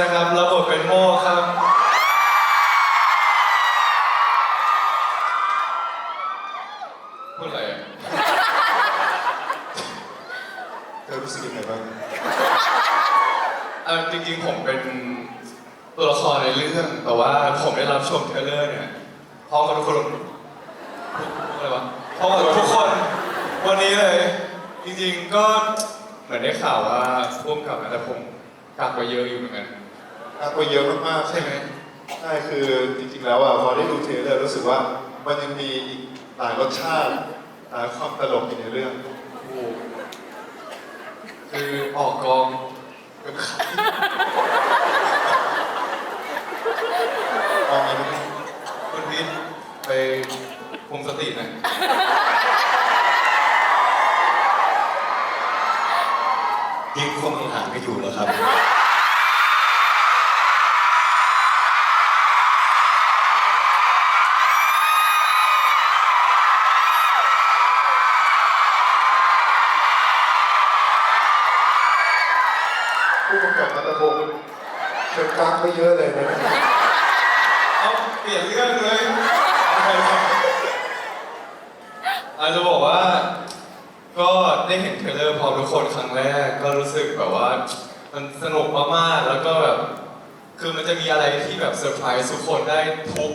นะครับรับบทเป็นโม่ครับ พูดอะไรอะเธอรู้สึกยังไงบ้างอะจริงๆผมเป็นตัวละครในเรื่อง แต่ว่าผมได้รับชมเทรลเลอร์เนี่ยพร้อมกับทุกคนอะไรวะพร้อมกับทุกคนวันนี้เลย จริงๆก็ เหมือนได้ข่าวว่าพ่วงกับนะแต่ผมกักไปเยอะอยู่เหมือนกันน่ากลัวเยอะมากๆใช่ไหมใช่คือจริงๆแล้วอะพอได้ดูเทรลเลอร์รู้สึกว่ามันยังมีอีกหลายรสชาติหลายความตลกอยู่ในเรื่องถูกคือออกกองกับข กำกับนัทพงศ์เชิญกลางไปเยอะเลยนะเอาเปลี่ยนเรื่องเลยอาจจะบอกว่า ก็ได้เห็นเทรลเลอร์พร้อมทุกคนครั้งแรก ก็รู้สึกแบบว่า มันสนุกมากๆแล้วก็แบบ คือมันจะมีอะไรที่แบบเซอร์ไพรส์ทุกคนได้ทุก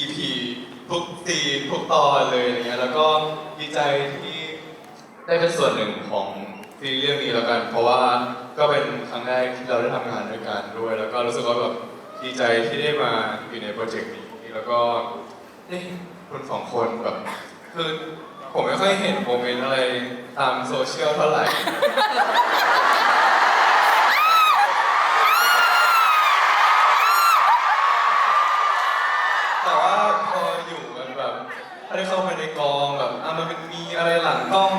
EP ทุกซีนทุกตอนเลยอะไรเงี้ยแล้วก็ดีใจที่ได้เป็นส่วนหนึ่งของ ซีรีส์เรื่องนี้แล้วกัน เพราะว่าก็เป็นครั้งแรกที่เราได้ทำงานด้วยกันด้วย แล้วก็รู้สึกว่าแบบดีใจที่ได้มาอยู่ในโปรเจกต์นี้แล้วก็ได้คุณสองคนแบบคือผมไม่ค่อยเห็นโมเมนต์อะไรตามโซเชียลเท่าไหร่ แต่ว่าพออยู่กันแบบได้เข้าไปในกองแบบอะมันเป็นมีอะไรหลังกล้อง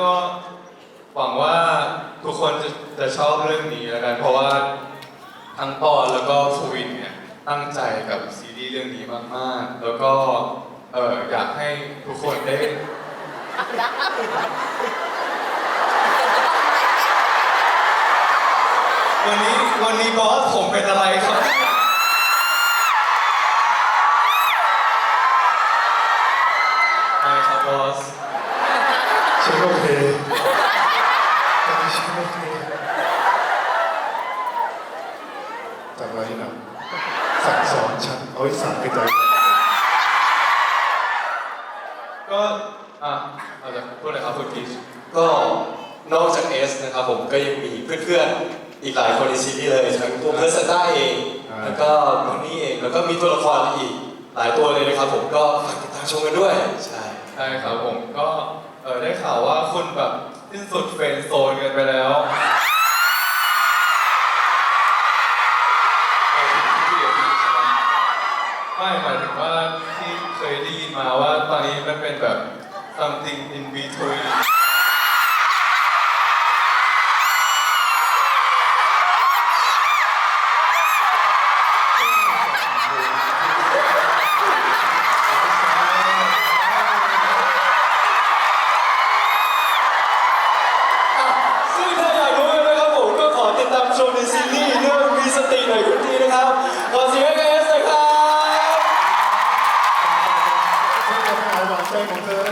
ก็หวังว่าทุกคนจะจะชอบเรื่องนี้แล้วกันเพราะว่าทั้งปอนแล้วก็ฟูวินเนี่ยตั้งใจกับซีรีส์เรื่องนี้มากๆ แล้วก็เอออยากให้ทุกคนได้วันนี้วันนี้บอสผมเป็นอะไรครับไม่ครับบอส โอเคตอนนี้ฉันโอเคจำไว้นะสั่งสอนฉันเอาไว้สั่งไปใจก็อะเอาจะพูดอะไรครับคุณพีชก็นอกจากเอสนะครับผมก็ยังมีเพื่อนๆอีกหลายคนในซีรีส์เลยทั้งตัวเพื่อนซันต้าเอง แล้วก็น้องนี่เองแล้วก็มีตัวละครอีกหลายตัวเลยนะครับผมก็ฝากติดตามชมกันด้วย ใช่ใช่ครับผมก็เออได้ ข่าวว่าคุณแบบสิ้นสุดเฟรนด์โซนกันไปแล้วไม่หมายถึงว่าที่เคยได้ยินมาว่าตอนนี้มันเป็นแบบ something in between น่